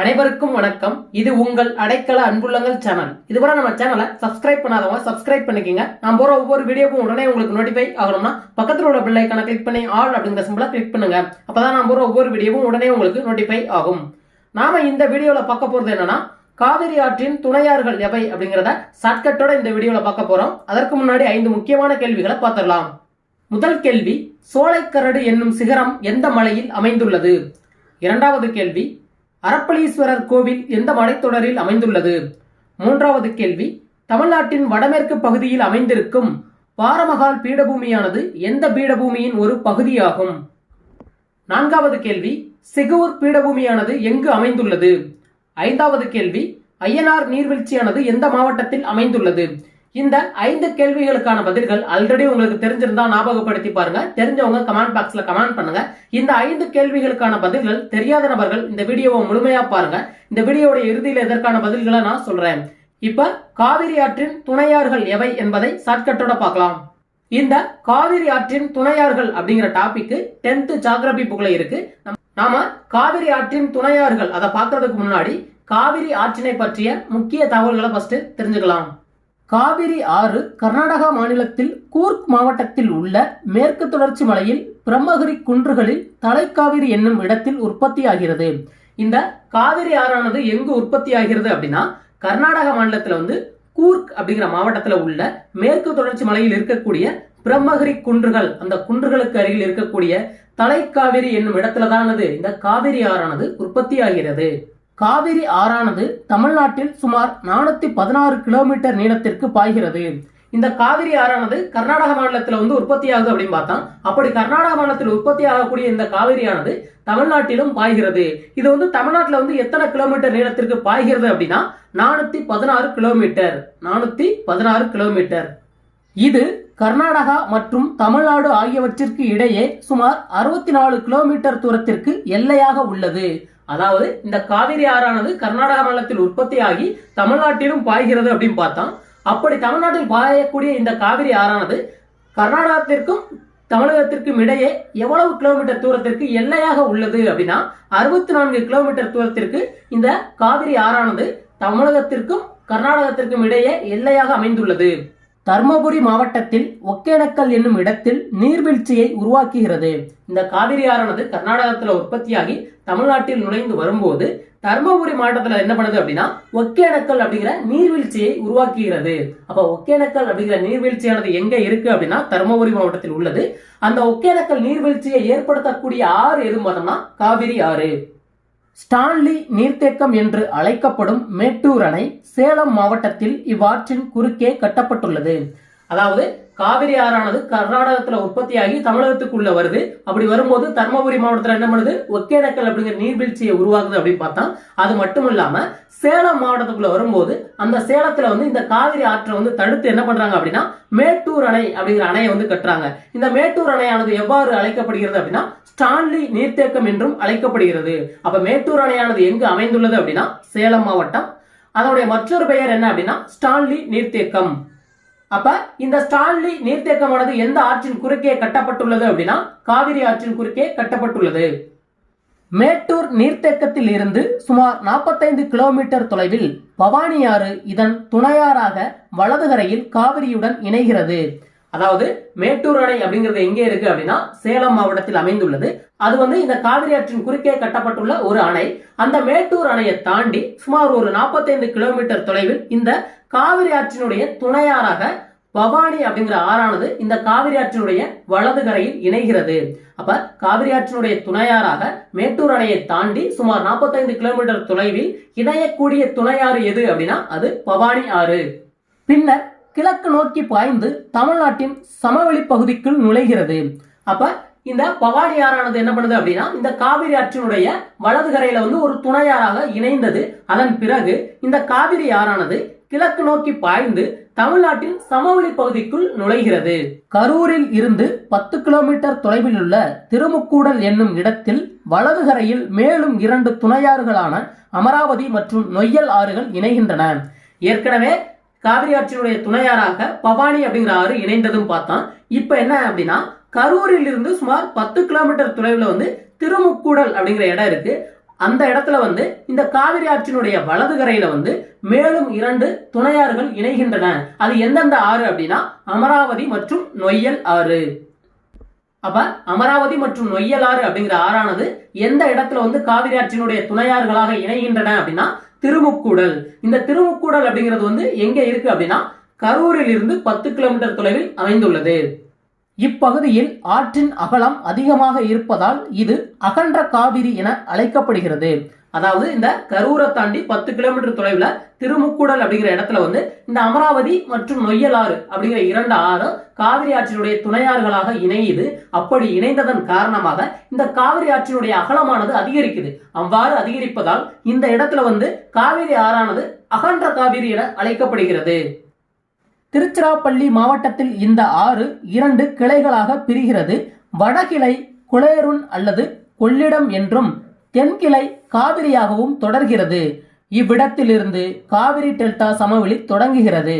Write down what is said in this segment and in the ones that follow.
அனைவருக்கும் வணக்கம். இது உங்கள் அடைக்கல அன்புள்ளங்கள் சேனல் இதுவரை நம்ம சேனலை சப்ஸ்கிரைப் பண்ணாதவங்க சப்ஸ்கிரைப் பண்ணிக்கங்க. நான் போற ஒவ்வொரு வீடியோவும் உடனே உங்களுக்கு நோட்டிஃபை ஆகணும்னா பக்கத்தில் உள்ள பிள்ளைக்கான ஐக்கான கிளிக் பண்ணி ஆல் அப்படிங்கிற சிம்பிளா கிளிக் பண்ணுங்க. அப்பதான் நான் போற ஒவ்வொரு வீடியோவும் உடனே உங்களுக்கு நோட்டிஃபை ஆகும். நாம இந்த வீடியோல பார்க்க போறது என்னன்னா காவிரி ஆற்றின் துணையார்கள் எவை அப்படிங்கிறத ஷார்ட்கட்டோட இந்த வீடியோல பார்க்க போறோம். அதற்கு முன்னாடி ஐந்து முக்கியமான கேள்விகளை பார்த்துடலாம். முதல் கேள்வி சோலைக்கரடு என்னும் சிகரம் எந்த மலையில் அமைந்துள்ளது? இரண்டாவது கேள்வி அரப்பளீஸ்வரர் கோவில் எந்த மலைத்தொடரில் அமைந்துள்ளது? மூன்றாவது கேள்வி தமிழ்நாட்டின் வடமேற்கு பகுதியில் அமைந்திருக்கும் பாரமகால் பீடபூமியானது எந்த பீடபூமியின் ஒரு பகுதியாகும்? நான்காவது கேள்வி சிகூர் பீடபூமியானது எங்கு அமைந்துள்ளது? ஐந்தாவது கேள்வி ஐயனார் நீர்வீழ்ச்சியானது எந்த மாவட்டத்தில் அமைந்துள்ளது? இந்த ஐந்து கேள்விகளுக்கான பதில்கள் ஆல்ரெடி உங்களுக்கு தெரிஞ்சிருந்தா ஞாபகப்படுத்தி பாருங்க. தெரிஞ்சவங்க கமெண்ட் பாக்ஸ்ல கமெண்ட் பண்ணுங்க. இந்த ஐந்து கேள்விகளுக்கான பதில்கள் தெரியாத நபர்கள் இந்த வீடியோவை முழுமையா பாருங்க. இந்த வீடியோட இறுதியில் எதற்கான பதில்களை நான் சொல்றேன். இப்ப காவிரி ஆற்றின் துணையார்கள் எவை என்பதை ஷார்ட்கட்டோட பார்க்கலாம். இந்த காவிரி ஆற்றின் துணையார்கள் அப்படிங்கிற டாபிக் டென்த் ஜாகிரபி புக்ல இருக்கு. நாம காவிரி ஆற்றின் துணையார்கள் அதை பார்க்கறதுக்கு முன்னாடி காவிரி ஆற்றினை பற்றிய முக்கிய தகவல்களை ஃபர்ஸ்ட் தெரிஞ்சுக்கலாம். காவிரி ஆறு கர்நாடகா மாநிலத்தில் கூர்க் மாவட்டத்தில் உள்ள மேற்கு தொடர்ச்சி மலையில் பிரம்மகிரி குன்றுகளில் தலைக்காவிரி என்னும் இடத்தில் உற்பத்தியாகிறது. இந்த காவிரி ஆறானது எங்கு உற்பத்தியாகிறது அப்படின்னா கர்நாடக மாநிலத்தில் வந்து கூர்க் அப்படிங்கிற மாவட்டத்தில் உள்ள மேற்கு தொடர்ச்சி மலையில் இருக்கக்கூடிய பிரம்மகிரி குன்றுகள் அந்த குன்றுகளுக்கு அருகில் இருக்கக்கூடிய தலைக்காவிரி என்னும் இடத்துல தானது இந்த காவிரி ஆறானது உற்பத்தி ஆகிறது காவிரி ஆறானது தமிழ்நாட்டில் சுமார் நானூத்தி பதினாறு கிலோமீட்டர் நீளத்திற்கு பாய்கிறது. இந்த காவிரி ஆறானது கர்நாடக மாநிலத்தில் வந்து உற்பத்தி ஆகுது அப்படின்னு பார்த்தா அப்படி கர்நாடக மாநிலத்தில் உற்பத்தி ஆகக்கூடிய இந்த காவிரியானது தமிழ்நாட்டிலும் பாய்கிறது. இது வந்து தமிழ்நாட்டில் வந்து எத்தனை கிலோமீட்டர் நீளத்திற்கு பாய்கிறது அப்படின்னா நானூத்தி பதினாறு கிலோமீட்டர். நானூத்தி பதினாறு கிலோமீட்டர். இது கர்நாடகா மற்றும் தமிழ்நாடு ஆகியவற்றிற்கு இடையே சுமார் அறுபத்தி நாலு கிலோமீட்டர் தூரத்திற்கு எல்லையாக உள்ளது. அதாவது இந்த காவிரி ஆறானது கர்நாடக மாநிலத்தில் உற்பத்தியாகி தமிழ்நாட்டிலும் பாய்கிறது அப்படின்னு பார்த்தா அப்படி தமிழ்நாட்டில் பாயக்கூடிய இந்த காவிரி ஆறானது கர்நாடகத்திற்கும் தமிழகத்திற்கும் இடையே எவ்வளவு கிலோமீட்டர் தூரத்திற்கு எல்லையாக உள்ளது அப்படின்னா அறுபத்தி நான்கு கிலோமீட்டர் தூரத்திற்கு இந்த காவிரி ஆறானது தமிழகத்திற்கும் கர்நாடகத்திற்கும் இடையே எல்லையாக அமைந்துள்ளது. தர்மபுரி மாவட்டத்தில் ஒகேனக்கல் என்னும் இடத்தில் நீர்வீழ்ச்சியை உருவாக்குகிறது. இந்த காவிரி ஆறானது கர்நாடகத்தில் உற்பத்தியாகி தமிழ்நாட்டில் நுழைந்து வரும்போது தர்மபுரி மாவட்டத்தில் என்ன பண்ணுது அப்படின்னா ஒகேனக்கல் அப்படிங்கிற நீர்வீழ்ச்சியை உருவாக்குகிறது. அப்ப ஒகேனக்கல் அப்படிங்கிற நீர்வீழ்ச்சியானது எங்க இருக்கு அப்படின்னா தர்மபுரி மாவட்டத்தில் உள்ளது. அந்த ஒகேனக்கல் நீர்வீழ்ச்சியை ஏற்படுத்தக்கூடிய ஆறு எது பார்த்தோம்னா காவிரி ஆறு. ஸ்டான்லி நீர்த்தேக்கம் என்று அழைக்கப்படும் மேட்டூர் அணை சேலம் மாவட்டத்தில் இவ்வாற்றின் குறுக்கே கட்டப்பட்டுள்ளது. அதாவது காவிரி ஆறானது கர்நாடகத்துல உற்பத்தியாகி தமிழகத்துக்குள்ள வருது. அப்படி வரும்போது தர்மபுரி மாவட்டத்துல என்ன பண்ணுது? ஒகேனக்கல் அப்படிங்கிற நீர்வீழ்ச்சியை உருவாக்குது அப்படின்னு பார்த்தா அது மட்டும் இல்லாம சேலம் மாவட்டத்துக்குள்ள வரும்போது அந்த சேலத்துல வந்து இந்த காவிரி ஆற்றை வந்து தடுத்து என்ன பண்றாங்க அப்படின்னா மேட்டூர் அணை அப்படிங்கிற அணையை வந்து கட்டுறாங்க. இந்த மேட்டூர் அணையானது எவ்வாறு அழைக்கப்படுகிறது அப்படின்னா ஸ்டான்லி நீர்த்தேக்கம் என்றும் அழைக்கப்படுகிறது. அப்ப மேட்டூர் அணையானது எங்கு அமைந்துள்ளது அப்படின்னா சேலம் மாவட்டம். அதனுடைய மற்றொரு பெயர் என்ன அப்படின்னா ஸ்டான்லி நீர்த்தேக்கம். அப்ப இந்த ஸ்டான்லி நீர்த்தேக்கமானது எந்த ஆற்றின் குறுக்கே கட்டப்பட்டுள்ளது அப்படின்னா காவிரி ஆற்றின் குறுக்கே கட்டப்பட்டுள்ளது. மேட்டூர் நீர்த்தேக்கத்தில் இருந்து சுமார் 45 கிலோமீட்டர் தொலைவில் பவானி ஆறு இதன் துணையாறாக வலதுகரையில் காவிரியுடன் இணைகிறது. அதாவது மேட்டூர் அணை அப்படிங்கிறது எங்கே இருக்கு அப்படின்னா சேலம் மாவட்டத்தில் அமைந்துள்ளது. அது வந்து இந்த காவிரி ஆற்றின் குறுக்கே கட்டப்பட்டுள்ள ஒரு அணை. அந்த மேட்டூர் அணையை தாண்டி சுமார் ஒரு 45 கிலோமீட்டர் தொலைவில் இந்த காவிரி ஆற்றினுடைய துணையாறாக பவானி அப்படிங்கிற ஆறானது இந்த காவிரி ஆற்றினுடைய வலது கரையில் இணைகிறது. அப்ப காவிரி ஆற்றினுடைய துணையாறாக மேட்டூர் அணையை தாண்டி சுமார் 45 கிலோமீட்டர் தொலைவில் இணையக்கூடிய துணையாறு எது அப்படின்னா அது பவானி ஆறு. பின்னர் கிழக்கு நோக்கி பாய்ந்து தமிழ்நாட்டின் சமவெளி பகுதிக்குள் நுழைகிறது. அப்ப இந்த பவானி ஆறானது என்ன பண்ணுது அப்படின்னா இந்த காவிரி ஆற்றினுடைய வலது கரையில வந்து ஒரு துணையாறாக இணைந்தது. அதன் பிறகு இந்த காவிரி ஆறானது கிழக்கு நோக்கி பாய்ந்து தமிழ்நாட்டில் சமவெளி பகுதிக்குள் நுழைகிறது. கரூரில் இருந்து பத்து கிலோமீட்டர் தொலைவில் உள்ள திருமுக்கூடல் என்னும் இடத்தில் வலது கரையில் மேலும் இரண்டு துணையாறுகளான அமராவதி மற்றும் நொய்யல் ஆறுகள் இணைகின்றன. ஏற்கனவே காவிரி ஆற்றினுடைய துணையாறாக பவானி அப்படிங்கிற ஆறு இணைந்ததும் பார்த்தோம். இப்ப என்ன அப்படின்னா கரூரில் இருந்து சுமார் பத்து கிலோமீட்டர் தொலைவில் வந்து திருமுக்கூடல் அப்படிங்கிற இடம் இருக்கு. அந்த இடத்துல வந்து இந்த காவிரி ஆற்றினுடைய வலது கரையில வந்து மேலும் இரண்டு துணையாறுகள் இணைகின்றன. அது எந்தெந்த ஆறு அப்படின்னா அமராவதி மற்றும் நொய்யல் ஆறு. அப்ப அமராவதி மற்றும் நொய்யல் ஆறு அப்படிங்கிற ஆறானது எந்த இடத்துல வந்து காவிரி ஆற்றினுடைய துணையாறுகளாக இணைகின்றன அப்படின்னா திருமுக்கூடல். இந்த திருமுக்கூடல் அப்படிங்கிறது வந்து எங்க இருக்கு அப்படின்னா கரூரில் இருந்து பத்து கிலோமீட்டர் தொலைவில் அமைந்துள்ளது. இப்பகுதியில் ஆற்றின் அகலம் அதிகமாக இருப்பதால் இது அகன்ற காவிரி என அழைக்கப்படுகிறது. அதாவது இந்த கரூரை தாண்டி பத்து கிலோமீட்டர் தொலைவில் திருமுக்கூடல் அப்படிங்கிற இடத்துல வந்து இந்த அமராவதி மற்றும் நொய்யலாறு அப்படிங்கிற இரண்டு ஆறும் காவிரி ஆற்றினுடைய துணையாறுகளாக இணையுது. அப்படி இணைந்ததன் காரணமாக இந்த காவிரி ஆற்றினுடைய அகலமானது அதிகரிக்குது. அவ்வாறு அதிகரிப்பதால் இந்த இடத்துல வந்து காவிரி ஆறானது அகன்ற காவிரி என அழைக்கப்படுகிறது. திருச்சிராப்பள்ளி மாவட்டத்தில் இந்த ஆறு இரண்டு கிளைகளாக பிரிகிறது. வடகிளை குளேருன் அல்லது கொள்ளிடம் என்றும் தென்கிளை காவிரியாகவும் தொடர்கிறது. இவ்விடத்திலிருந்து காவிரி டெல்டா சமவெளி தொடங்குகிறது.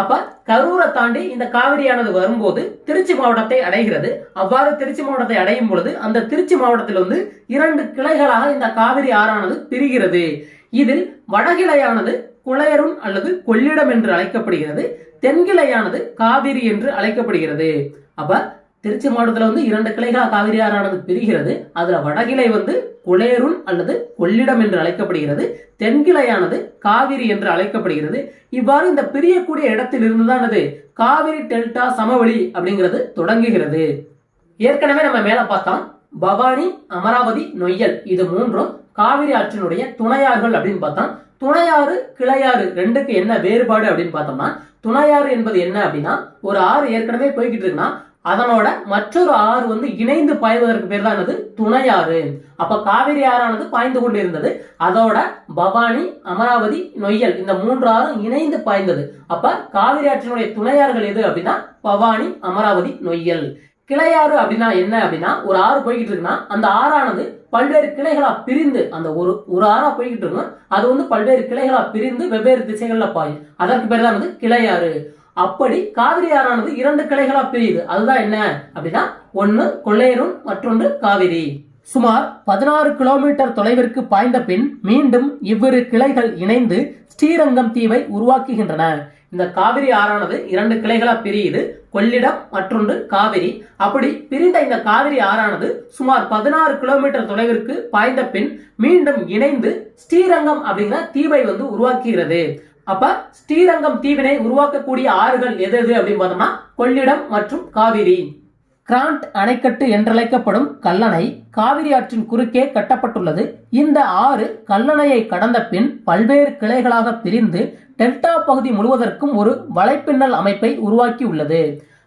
அப்ப கரூரை தாண்டி இந்த காவிரியானது வரும்போது திருச்சி மாவட்டத்தை அடைகிறது. அவ்வாறு திருச்சி மாவட்டத்தை அடையும் பொழுது அந்த திருச்சி மாவட்டத்தில் வந்து இரண்டு கிளைகளாக இந்த காவிரி ஆறானது பிரிகிறது. இதில் வடகிளையானது குளையருன் அல்லது கொள்ளிடம் என்று அழைக்கப்படுகிறது. தென்கிளையானது காவிரி என்று அழைக்கப்படுகிறது. அப்ப திருச்சி மாவட்டத்தில் வந்து இரண்டு கிளைகளாக காவிரி ஆறானது பிரிகிறது. அதுல வடகிளை வந்து குளேருன் அல்லது கொள்ளிடம் என்று அழைக்கப்படுகிறது. தென்கிளையானது காவிரி என்று அழைக்கப்படுகிறது. இவ்வாறு இந்த பிரியக்கூடிய இடத்தில் இருந்துதான் அது காவிரி டெல்டா சமவெளி அப்படிங்கிறது தொடங்குகிறது. ஏற்கனவே நம்ம மேல பார்த்தோம். பவானி அமராவதி நொய்யல் இது மூன்றும் காவிரி ஆற்றினுடைய துணையார்கள் அப்படின்னு பார்த்தோம். துணையாறு கிளையாறு ரெண்டுக்கு என்ன வேறுபாடு அப்படின்னு பார்த்தோம்னா துணையாறு என்பது என்ன அப்படின்னா ஒரு ஆறு ஏற்கனவே போய்கிட்டு இருக்குன்னா அதனோட மற்றொரு ஆறு வந்து இணைந்து பாய்வதற்கு பேர் தான் என்னது? துணையாறு. அப்ப காவிரி ஆறானது பாய்ந்து கொண்டு இருந்தது அதோட பவானி அமராவதி நொய்யல் இந்த மூன்று ஆறும் இணைந்து பாய்ந்தது. அப்ப காவிரி ஆற்றினுடைய துணையாறுகள் எது அப்படின்னா பவானி அமராவதி நொய்யல். கிளையாறு அப்படின்னா என்ன அப்படின்னா ஒரு ஆறு போய்கிட்டு இருக்குன்னா அந்த ஆறானது பல்வேறு கிளைகளா பிரிந்து அந்த ஒரு ஒரு ஆறா போய்கிட்டு இருக்கும். அது வந்து பல்வேறு கிளைகளா பிரிந்து வெவ்வேறு திசைகள்ல பாயும். அதற்கு பேர் தான் வந்து கிளையாறு. அப்படி காவிரி ஆறானது இரண்டு கிளைகளா பிரியுது. அதுதான் என்ன அப்படின்னா ஒன்னு கொள்ளையரும் மற்றொன்று காவிரி. சுமார் பதினாறு கிலோமீட்டர் தொலைவிற்கு பாய்ந்த பின் மீண்டும் இவ்விரு கிளைகள் இணைந்து ஸ்ரீரங்கம் தீவை உருவாக்குகின்றன. இந்த காவிரி ஆறானது இரண்டு கிளைகளா பிரியுது. கொள்ளிடம் மற்றொன்று காவிரி. அப்படி பிரிந்த இந்த காவிரி ஆறானது சுமார் பதினாறு கிலோமீட்டர் தொலைவிற்கு பாய்ந்த பின் மீண்டும் இணைந்து ஸ்ரீரங்கம் அப்படிங்கிற தீவை வந்து உருவாக்குகிறது. அப்ப ஸ்ரீரங்கம் தீவினை உருவாக்கக்கூடிய ஆறுகள் எது எது அப்படின்னு பார்த்தோம்னா கொள்ளிடம் மற்றும் காவிரி. கிராண்ட் அணைக்கட்டு என்றழைக்கப்படும் கல்லணை காவிரி ஆற்றின் குறுக்கே கட்டப்பட்டுள்ளது. இந்த ஆறு கல்லணையை கடந்த பின் பல்வேறு கிளைகளாக பிரிந்து டெல்டா பகுதி முழுவதற்கும் ஒரு வலைப்பின்னல் அமைப்பை உருவாக்கி உள்ளது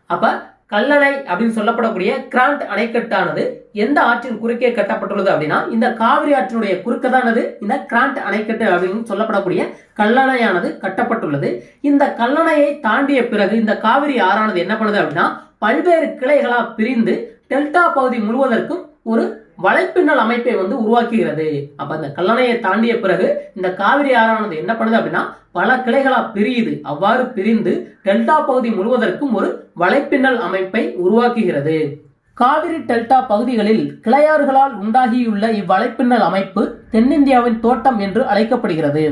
அப்ப கல்லணை அப்படின்னு சொல்லப்படக்கூடிய கிராண்ட் அணைக்கட்டானது எந்த ஆற்றின் குறுக்கே கட்டப்பட்டுள்ளது அப்படின்னா இந்த காவிரி ஆற்றினுடைய குறுக்கதானது இந்த கிராண்ட் அணைக்கட்டு அப்படின்னு சொல்லப்படக்கூடிய கல்லணையானது கட்டப்பட்டுள்ளது. இந்த கல்லணையை தாண்டிய பிறகு இந்த காவிரி ஆறானது என்ன பண்ணுது அப்படின்னா பல்வேறு கிளைகளா பிரிந்து டெல்டா பகுதி முழுவதற்கும் ஒரு வலைப்பின்னல் அமைப்பை வந்து உருவாக்குகிறது. அப்ப அந்த கல்லணையை தாண்டிய பிறகு இந்த காவிரி ஆறானது என்ன பண்ணுது அப்படின்னா பல கிளைகளா பிரியுது. அவ்வாறு பிரிந்து டெல்டா பகுதி முழுவதற்கும் ஒரு வலைப்பின்னல் அமைப்பை உருவாக்குகிறது. காவிரி டெல்டா பகுதிகளில் கிளையாறுகளால் உண்டாகியுள்ள இவ்வலைப்பின்னல் அமைப்பு தென்னிந்தியாவின் தோட்டம் என்று அழைக்கப்படுகிறது.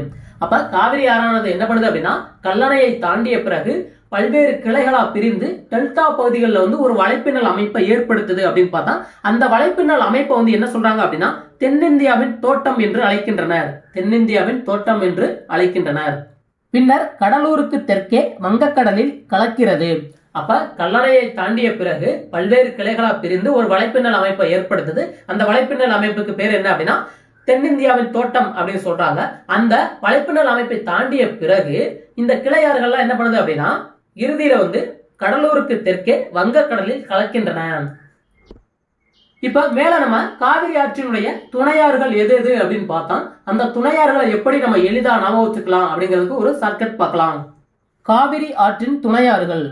அப்ப காவிரி ஆறானது என்ன பண்ணுது அப்படின்னா கல்லணையை தாண்டிய பிறகு பல்வேறு கிளைகளா பிரிந்து டெல்டா பகுதிகளில் வந்து ஒரு வலைப்பின்னல் அமைப்பை ஏற்படுத்துது அப்படின்னு பார்த்தா அந்த வலைப்பின்னல் அமைப்பை வந்து என்ன சொல்றாங்க அப்படின்னா தென்னிந்தியாவின் தோட்டம் என்று அழைக்கின்றனர். தென்னிந்தியாவின் தோட்டம் என்று அழைக்கின்றனர். பின்னர் கடலூருக்கு தெற்கே வங்கக்கடலில் கலக்கிறது. அப்ப கல்லணையை தாண்டிய பிறகு பல்வேறு கிளைகளா பிரிந்து ஒரு வலைப்பின்னல் அமைப்பை ஏற்படுத்துது. அந்த வலைப்பின்னல் அமைப்புக்கு பேர் என்ன அப்படின்னா தென்னிந்தியாவின் தோட்டம் அப்படின்னு சொல்றாங்க. அந்த வலைப்பின்னல் அமைப்பை தாண்டிய பிறகு இந்த கிளையாறுகள்லாம் என்ன பண்ணுது அப்படின்னா இறுதியில வந்து கடலூருக்கு தெற்கே வங்கக்கடலில் கலக்கின்றன. இப்ப மேல நம்ம காவிரி ஆற்றினுடைய துணையாறுகள் எது எது அப்படின்னு பார்த்தோம் அந்த துணையாறுகளை எப்படி நம்ம எளிதா ஞாபகம் வச்சுக்கலாம் அப்படிங்கிறதுக்கு ஒரு சர்க்கட் பார்க்கலாம். காவிரி ஆற்றின் துணையாறுகள்.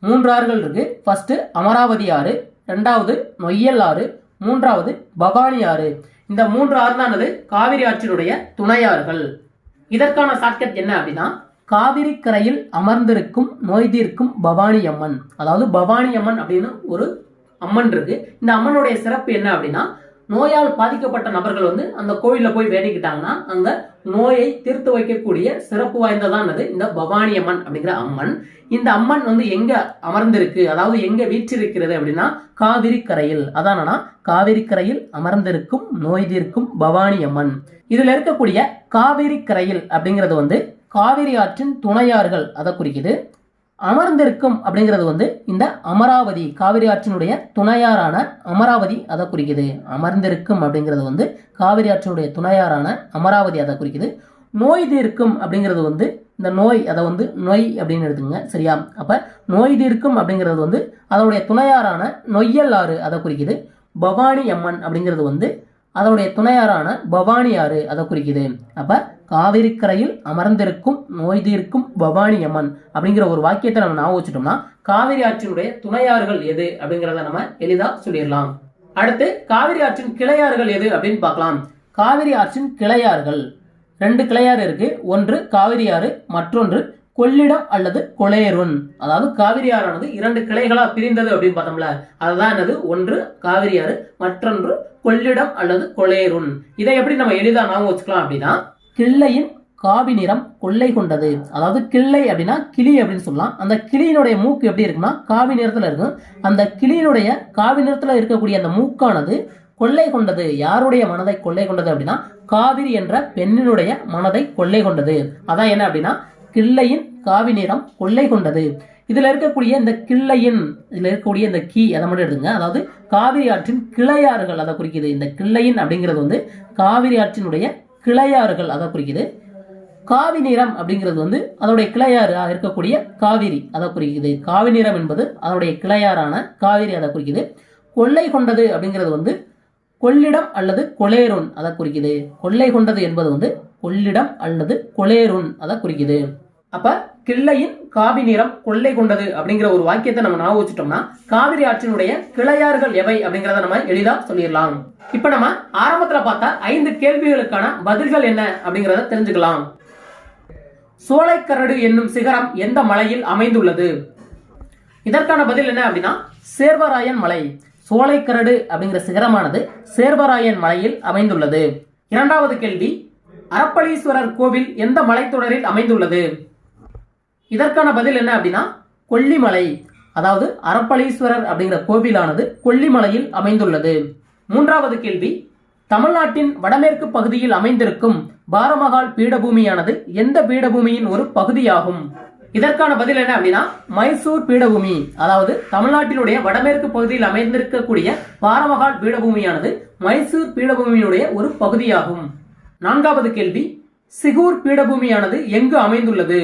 மூன்று ஆறுகள் இருக்கு. ஃபர்ஸ்ட் அமராவதி ஆறு ரெண்டாவது நொய்யல் ஆறு மூன்றாவது பவானி ஆறு. இந்த மூன்று ஆறு தானது காவிரி ஆற்றினுடைய துணையாறுகள். இதற்கான ஷார்ட்கட் என்ன அப்படின்னா காவிரி கரையில் அமர்ந்திருக்கும் நோய் தீர்க்கும் பவானி அம்மன் அதாவது பவானி அம்மன் அப்படின்னு ஒரு அம்மன் இருக்கு. இந்த அம்மனுடைய சிறப்பு என்ன அப்படின்னா நோயால் பாதிக்கப்பட்ட நபர்கள் வந்து அந்த கோயிலில் போய் வேண்டிக்கிட்டாங்கன்னா அங்க நோயை தீர்த்து வைக்கக்கூடிய சிறப்பு வாய்ந்ததானது இந்த பவானி அம்மன் அப்படிங்கிற அம்மன். இந்த அம்மன் வந்து எங்க அமர்ந்திருக்கு அதாவது எங்க வீற்றிருக்கிறது அப்படின்னா காவிரி கரையில் அதானனா காவிரி கரையில் அமர்ந்திருக்கும் நோய் தீர்க்கும் பவானி அம்மன் இதுல இருக்கக்கூடிய காவிரி கரையில் அப்படிங்கிறது வந்து காவிரி ஆற்றின் துணையார்கள் அதை குறிக்குது. அமர்ந்திருக்கும் அப்படிங்கிறது வந்து இந்த அமராவதி காவிரி ஆற்றினுடைய துணையாரான அமராவதி அதை குறிக்குது. அமர்ந்திருக்கும் அப்படிங்கிறது வந்து காவிரி ஆற்றினுடைய துணையாரான அமராவதி அதை குறிக்குது. நோய் தீர்க்கும் அப்படிங்கிறது வந்து இந்த நோய் அதை வந்து நொய் அப்படின்னு எடுத்துங்க சரியா? அப்போ நோய் தீர்க்கும் அப்படிங்கிறது வந்து அதனுடைய துணையாரான நொய்யல் ஆறு அதை குறிக்குது. பவானி அம்மன் அப்படிங்கிறது வந்து அதனுடைய துணையாரான பவானி ஆறு அதை குறிக்குது அப்ப காவிரிக்கரையில் அமர்ந்திருக்கும் நோய் தீர்க்கும் பவானி அம்மன் அப்படிங்கிற ஒரு வாக்கியத்தை நம்ம ஞாபகம் வச்சுட்டோம்னா காவிரி ஆற்றினுடைய துணையாறுகள் எது அப்படிங்கிறத நம்ம எளிதா சொல்லிடலாம். அடுத்து காவிரி ஆற்றின் கிளையாறுகள் எது அப்படின்னு பார்க்கலாம். காவிரி ஆற்றின் கிளையாறுகள். ரெண்டு கிளையாறு இருக்கு. ஒன்று காவிரி ஆறு மற்றொன்று கொள்ளிடம் அல்லது கொளையருன் அதாவது காவிரி ஆறானது இரண்டு கிளைகளா பிரிந்தது அப்படின்னு பார்த்தோம்ல. அதுதான் என்னது? ஒன்று காவிரி ஆறு மற்றொன்று கொள்ளிடம் அல்லது கொளையருன் இதை எப்படி நம்ம எளிதாக ஞாபகம் வச்சுக்கலாம் அப்படின்னா கிள்ளையின் காவி நிறம் கொள்ளை கொண்டது. அதாவது கிள்ளை அப்படின்னா கிளி அப்படின்னு சொல்லலாம். அந்த கிளியினுடைய மூக்கு எப்படி இருக்குன்னா காவி நிறத்துல இருக்கும். அந்த கிளியினுடைய காவி நிறத்துல இருக்கக்கூடிய அந்த மூக்கானது கொள்ளை கொண்டது. யாருடைய மனதை கொள்ளை கொண்டது அப்படின்னா காவிரி என்ற பெண்ணினுடைய மனதை கொள்ளை கொண்டது. அதான் என்ன அப்படின்னா கிள்ளையின் காவி நிறம் கொள்ளை கொண்டது. இதில் இருக்கக்கூடிய இந்த கிள்ளையின் இதில் இருக்கக்கூடிய இந்த கீ அதை மட்டும் எடுத்துங்க. அதாவது காவிரி ஆற்றின் கிளையாறுகள் அதை குறிக்குது. இந்த கிள்ளையின் அப்படிங்கிறது வந்து காவிரி ஆற்றினுடைய கிளையாறுகள் அதை குறிக்குது. காவி நிறம் அப்படிங்கிறது வந்து அதோடைய கிளையாறு இருக்கக்கூடிய காவிரி அதை குறிக்குது. காவி நிறம் என்பது அதனுடைய கிளையாறான காவிரி அதை குறிக்குது. கொள்ளை கொண்டது அப்படிங்கிறது வந்து கொள்ளிடம் அல்லது கொளேருன் அதை குறிக்குது. கொள்ளை கொண்டது என்பது வந்து கொள்ளிடம் அல்லது கொளேருன் அதை குறிக்குது. அப்ப கிள்ளையின் காவி நிறம் கொள்ளை கொண்டது அப்படிங்கிற ஒரு வாக்கியத்தை நம்ம ஞாபகம் வச்சுட்டோம்னா காவிரி ஆற்றினுடைய கிளையார்கள் எவை அப்படிங்கறத நம்ம எளிதா சொல்லிடலாம். இப்ப நம்ம ஆரம்பத்துல பார்த்தா ஐந்து கேள்விகளுக்கான பதில்கள் என்ன அப்படிங்கறத தெரிஞ்சுக்கலாம். சோலைக்கரடு என்னும் சிகரம் எந்த மலையில் அமைந்துள்ளது? இதற்கான பதில் என்ன அப்படின்னா சேர்வராயன் மலை. சோலைக்கரடு அப்படிங்கிற சிகரமானது சேர்வராயன் மலையில் அமைந்துள்ளது. இரண்டாவது கேள்வி அரப்பளீஸ்வரர் கோவில் எந்த மலைத்தொடரில் அமைந்துள்ளது? இதற்கான பதில் என்ன அப்படின்னா கொல்லிமலை. அதாவது அரப்பளீஸ்வரர் அப்படிங்கிற கோவிலானது கொல்லிமலையில் அமைந்துள்ளது. மூன்றாவது கேள்வி தமிழ்நாட்டின் வடமேற்கு பகுதியில் அமைந்திருக்கும் பாரமகால் பீடபூமியானது எந்த பீடபூமியின் ஒரு பகுதியாகும்? இதற்கான பதில் என்ன அப்படின்னா மைசூர் பீடபூமி. அதாவது தமிழ்நாட்டினுடைய வடமேற்கு பகுதியில் அமைந்திருக்கக்கூடிய பாரமகால் பீடபூமியானது மைசூர் பீடபூமியினுடைய ஒரு பகுதியாகும். நான்காவது கேள்வி சிகூர் பீடபூமியானது எங்கு அமைந்துள்ளது?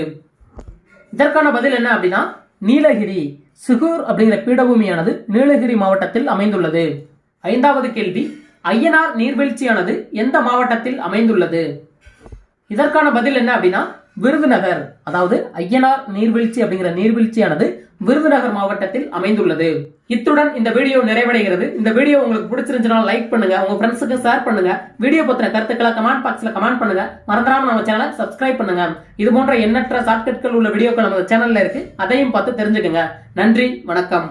இதற்கான பதில் என்ன அப்படின்னா நீலகிரி சிகூர் அப்படிங்கிற பீடபூமியானது நீலகிரி மாவட்டத்தில் அமைந்துள்ளது. ஐந்தாவது கேள்வி ஐயனார் நீர்வீழ்ச்சியானது எந்த மாவட்டத்தில் அமைந்துள்ளது? இதற்கான பதில் என்ன அப்படின்னா விருதுநகர் அதாவது ஐயனார் நீர்வீழ்ச்சி அப்படிங்கிற நீர்வீழ்ச்சியானது விருதுநகர் மாவட்டத்தில் அமைந்துள்ளது. இத்துடன் இந்த வீடியோ நிறைவடைகிறது. இந்த வீடியோ உங்களுக்கு பிடிச்சிருந்துச்சுனா லைக் பண்ணுங்க உங்க ஃப்ரெண்ட்ஸுக்கு ஷேர் பண்ணுங்க. வீடியோ பத்தின கருத்துக்களை கமெண்ட் பாக்ஸ்ல கமெண்ட் பண்ணுங்க. மறந்துடாம நம்ம சேனலை சப்ஸ்கிரைப் பண்ணுங்க. இது போன்ற எண்ணற்ற ஷார்ட்கட்கள் உள்ள வீடியோக்கள் நம்ம சேனல்ல இருக்கு. அதையும் பார்த்து தெரிஞ்சுக்கங்க. நன்றி வணக்கம்.